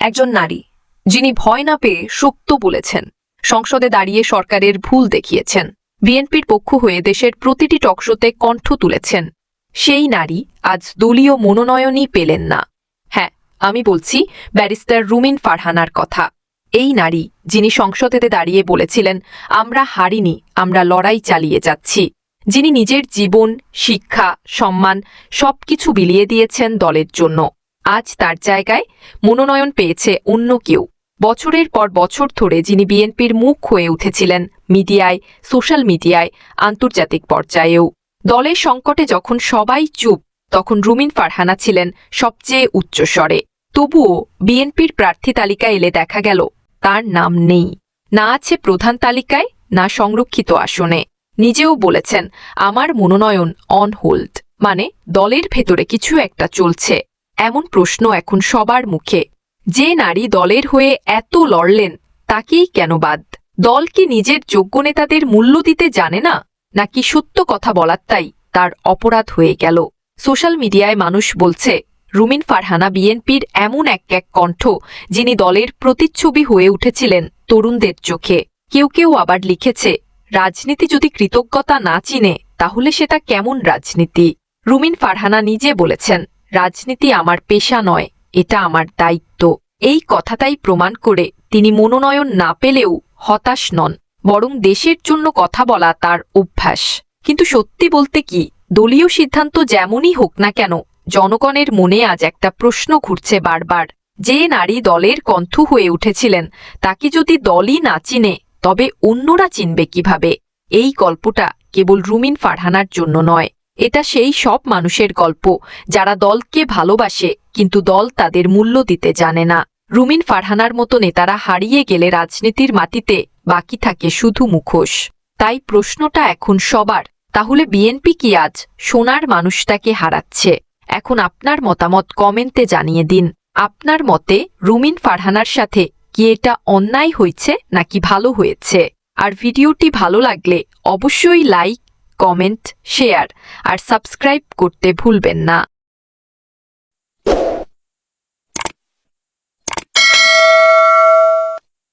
একজন নারী, যিনি ভয় না পেয়ে সত্য বলেছেন, সংসদে দাঁড়িয়ে সরকারের ভুল দেখিয়েছেন, বিএনপির পক্ষ হয়ে দেশের প্রতিটি টকশোতে কণ্ঠ তুলেছেন। সেই নারী আজ দলীয় মনোনয়নই পেলেন না। হ্যাঁ আমি বলছি ব্যারিস্টার রুমিন ফারহানার কথা। এই নারী, যিনি সংসদেতে দাঁড়িয়ে বলেছিলেন, আমরা হারিনি, আমরা লড়াই চালিয়ে যাচ্ছি। যিনি নিজের জীবন, শিক্ষা, সম্মান, সবকিছু বিলিয়ে দিয়েছেন দলের জন্য। আজ তার জায়গায় মনোনয়ন পেয়েছে অন্য কেউ। বছরের পর বছর ধরে যিনি বিএনপির মুখ হয়ে উঠেছিলেন মিডিয়ায়, সোশ্যাল মিডিয়ায়, আন্তর্জাতিক পর্যায়েও। দলের সংকটে যখন সবাই চুপ, তখন রুমিন ফারহানা ছিলেন সবচেয়ে উচ্চস্বরে। তবুও বিএনপির প্রার্থী তালিকা এলে দেখা গেল, তার নাম নেই। না আছে প্রধান তালিকায়, না সংরক্ষিত আসনে। নিজেও বলেছেন, আমার মনোনয়ন অন হোল্ড। মানে দলের ভেতরে কিছু একটা চলছে। এমন প্রশ্ন এখন সবার মুখে। যে নারী দলের হয়ে এত লড়লেন, তাকেই কেন বাদ? দল কি নিজের যোগ্য নেতাদের মূল্য দিতে জানে না? নাকি সত্য কথা বলার তাই তার অপরাধ হয়ে গেল? সোশ্যাল মিডিয়ায় মানুষ বলছে, রুমিন ফারহানা বিএনপির এমন এক এক কণ্ঠ যিনি দলের প্রতিচ্ছবি হয়ে উঠেছিলেন তরুণদের চোখে। কেউ কেউ আবার লিখেছে, রাজনীতি যদি কৃতজ্ঞতা না চিনে, তাহলে সেটা কেমন রাজনীতি? রুমিন ফারহানা নিজে বলেছেন রাজনীতি আমার পেশা নয়, এটা আমার দায়িত্ব। এই কথাটাই প্রমাণ করে তিনি মনোনয়ন না পেলেও হতাশ নন, বরং দেশের জন্য কথা বলা তার অভ্যাস। কিন্তু সত্যি বলতে কি, দলীয় সিদ্ধান্ত যেমনই হোক না কেন, জনগণের মনে আজ একটা প্রশ্ন ঘুরছে বারবার। যে নারী দলের কণ্ঠ হয়ে উঠেছিলেন, তাকে যদি দলই না চিনে, তবে অন্যরা চিনবে কীভাবে? এই গল্পটা কেবল রুমিন ফারহানার জন্য নয়। এটা সেই সব মানুষের গল্প, যারা দলকে ভালোবাসে, কিন্তু দল তাদের মূল্য দিতে জানে না। রুমিন ফারহানার মতো নেতারা হারিয়ে গেলে রাজনীতির মাটিতে বাকি থাকে শুধু মুখোশ। তাই প্রশ্নটা এখন সবার, তাহলে বিএনপি কি আজ সোনার মানুষটাকে হারাচ্ছে? এখন আপনার মতামত কমেন্টে জানিয়ে দিন। আপনার মতে রুমিন ফারহানার সাথে কি এটা অন্যায় হয়েছে নাকি ভালো হয়েছে? আর ভিডিওটি ভালো লাগলে অবশ্যই লাইক কমেন্ট শেয়ার আর সাবস্ক্রাইব করতে ভুলবেন না।